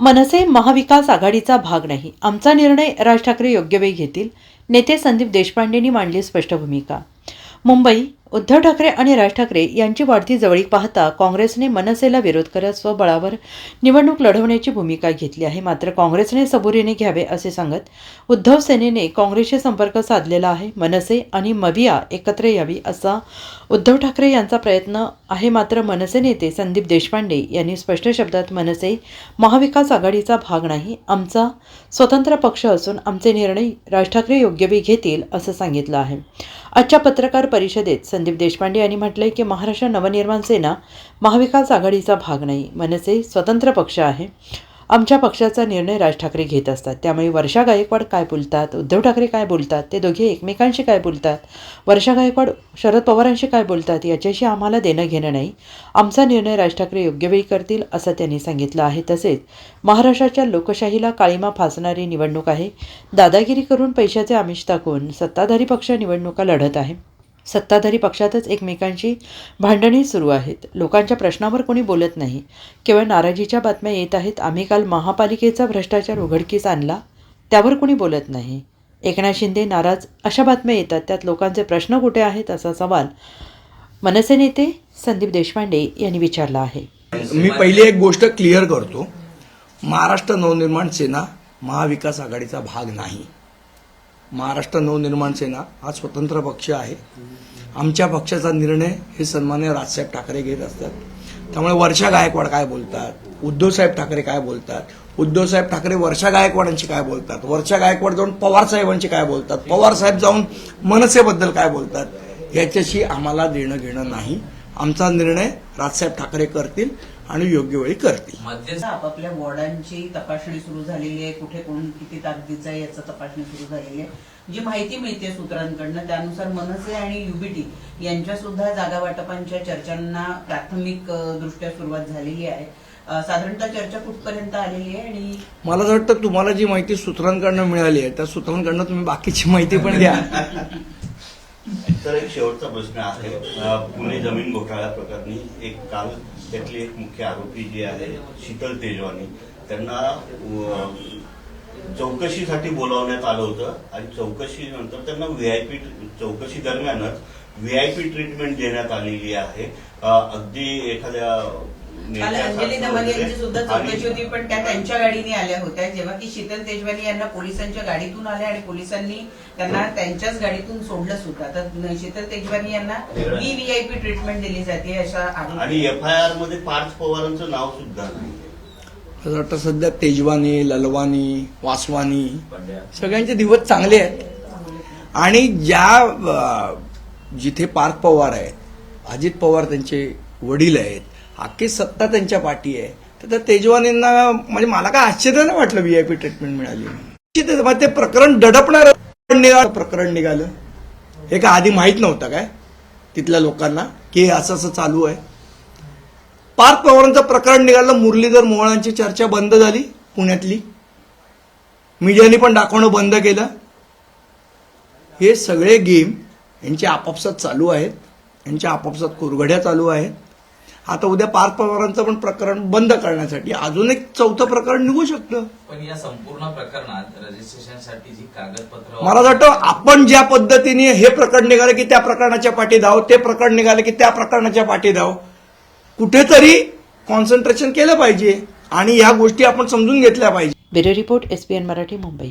मनसे महाविकास आघाडीचा भाग नाही. आमचा निर्णय राज ठाकरे योग्य वेळी घेतील. नेते संदीप देशपांडेंनी मांडली स्पष्ट भूमिका. मुंबई उद्धव ठाकरे आणि राज ठाकरे यांची वाढती जवळीक पाहता काँग्रेसने मनसेला विरोध करत स्वबळावर निवडणूक लढवण्याची भूमिका घेतली आहे. मात्र काँग्रेसने सबुरीने घ्यावे असे सांगत उद्धव सेनेने काँग्रेसशी संपर्क साधलेला आहे. मनसे आणि मविया एकत्र यावी असा उद्धव ठाकरे यांचा प्रयत्न आहे. मात्र मनसे नेते संदीप देशपांडे यांनी स्पष्ट शब्दात मनसे महाविकास आघाडीचा भाग नाही आमचा स्वतंत्र पक्ष असून आमचे निर्णय राज ठाकरे योग्य वेळी घेतील असं सांगितलं आहे. आजच्या पत्रकार परिषदेत संदीप देशपांडे यांनी म्हटलंय की महाराष्ट्र नवनिर्माण सेना महाविकास आघाडीचा भाग नाही. मनसे स्वतंत्र पक्ष आहे. आमच्या पक्षाचा निर्णय राज ठाकरे घेत असतात. त्यामुळे वर्षा गायकवाड काय बोलतात उद्धव ठाकरे काय बोलतात ते दोघे एकमेकांशी काय बोलतात वर्षा गायकवाड शरद पवारांशी काय बोलतात याच्याशी आम्हाला देणं घेणं नाही. आमचा निर्णय राज ठाकरे योग्य वेळी करतील असं त्यांनी सांगितलं आहे. तसेच महाराष्ट्राच्या लोकशाहीला काळीमा फासणारी निवडणूक आहे. दादागिरी करून पैशाचे आमिष दाखवून सत्ताधारी पक्ष निवडणुका लढत आहे. सत्ताधारी पक्षातच एकमेकांची भांडणी सुरू आहेत. लोकांच्या प्रश्नावर कोणी बोलत नाही. केवळ नाराजीच्या बातम्या येत आहेत. आम्ही काल महापालिकेचा भ्रष्टाचार उघडकीस आणला. त्यावर कोणी बोलत नाही. एकनाथ शिंदे नाराज अशा बातम्या येतात. त्यात लोकांचे प्रश्न कुठे आहेत असा सवाल मनसे नेते संदीप देशपांडे यांनी विचारला आहे. मी पहिली एक गोष्ट क्लिअर करतो. महाराष्ट्र नवनिर्माण सेना महाविकास आघाडीचा भाग नाही. महाराष्ट्र नवनिर्माण सेना हा स्वतंत्र पक्ष आहे. आमच्या पक्षाचा निर्णय हे सन्मान्य राजसाहेब ठाकरे घेत असतात. त्यामुळे वर्षा गायकवाड काय बोलतात? उद्धवसाहेब ठाकरे काय बोलतात? उद्धवसाहेब ठाकरे वर्षा गायकवाडांशी काय बोलतात? वर्षा गायकवाड जाऊन पवार साहेबांशी काय बोलतात? पवार साहेब जाऊन मनसेबद्दल काय बोलतात? याच्याशी आम्हाला देणं घेणं नाही. आमचा निर्णय राजसाहेब ठाकरे करतील आणि योग्य वेळी करतील. मध्यस्थ आपापल्या वॉर्डांची तपासणी सुरू झालेली आहे. कुठे कोण किती ताकदीचं आहे याचं तपासणी सुरू झालेली आहे. जी माहिती मिळते सूत्रांकडनं त्यानुसार मनसे आणि युबीटी यांच्या सुद्धा जागा वाटपांच्या चर्चांना प्राथमिक दृष्ट्या सुरुवात झालेली आहे. साधारणतः चर्चा कुठपर्यंत आलेली आहे आणि मला असं वाटतं तुम्हाला जी माहिती सूत्रांकडनं मिळाली आहे त्या सूत्रांकडनं तुम्ही बाकीची माहिती पण द्या तर एक शेवटचा प्रश्न आहे. पुणे जमीन घोटाळ्या प्रकरणी एक काल त्यातली एक मुख्य आरोपी जी आहे शीतल तेजवानी त्यांना चौकशीसाठी बोलावण्यात आलं होतं आणि चौकशी नंतर त्यांना व्हीआयपी चौकशी दरम्यानच व्हीआयपी ट्रीटमेंट देण्यात आलेली आहे. अगदी एखाद्या काल अंजली दमन यांची सुद्धा चौकशी होती पण त्या त्यांच्या गाडीने आल्या होत्या. जेव्हा की शीतल तेजवानी यांना पोलिसांच्या गाडीतून आल्या आणि पोलिसांनी त्यांना त्यांच्याच गाडीतून सोडलं सुद्धा. तर शीतल तेजवानी यांना ई व्हीआयपी ट्रीटमेंट दिली जाते अशा आरोप आणि एफ आय आरमध्ये पार्थ पवारांचं नाव सुद्धा असं वाटतं सध्या तेजवानी ललवानी वासवानी सगळ्यांचे दिवस चांगले आहेत. आणि ज्या जिथे पार्थ पवार आहे अजित पवार त्यांचे वडील आहेत अख्खी सत्ता त्यांच्या पाठी आहे. तर त्या तेजवानींना म्हणजे मला काय आश्चर्य नाही वाटलं व्हीआयपी ट्रीटमेंट मिळाली. निश्चितच, मग ते प्रकरण दडपणार. निघालं प्रकरण निघालं. हे का आधी माहीत नव्हतं काय? तिथल्या लोकांना की हे असं असं चालू आहे. पार्थ पवारांचं प्रकरण निघालं. मुरलीधर मोहळांची चर्चा बंद झाली पुण्यातली. मीडियाने पण दाखवणं बंद केलं. हे सगळे गेम यांचे आपापसात चालू आहेत. यांच्या आपापसात कुरघड्या चालू आहेत. आता उद्या पार्थ पवारांचं पण प्रकरण बंद करण्यासाठी अजून एक चौथं प्रकरण निघू शकतं. पण या संपूर्ण प्रकरणात रजिस्ट्रेशनसाठी जी कागदपत्र मला वाटतं आपण ज्या पद्धतीने हे प्रकरण निघालं की त्या प्रकरणाच्या पाठी धाव ते प्रकरण निघालं की त्या प्रकरणाच्या पाठी धाव कुठेतरी कॉन्सन्ट्रेशन केलं पाहिजे आणि ह्या गोष्टी आपण समजून घेतल्या पाहिजे. Bureau report SPN Marathi Mumbai.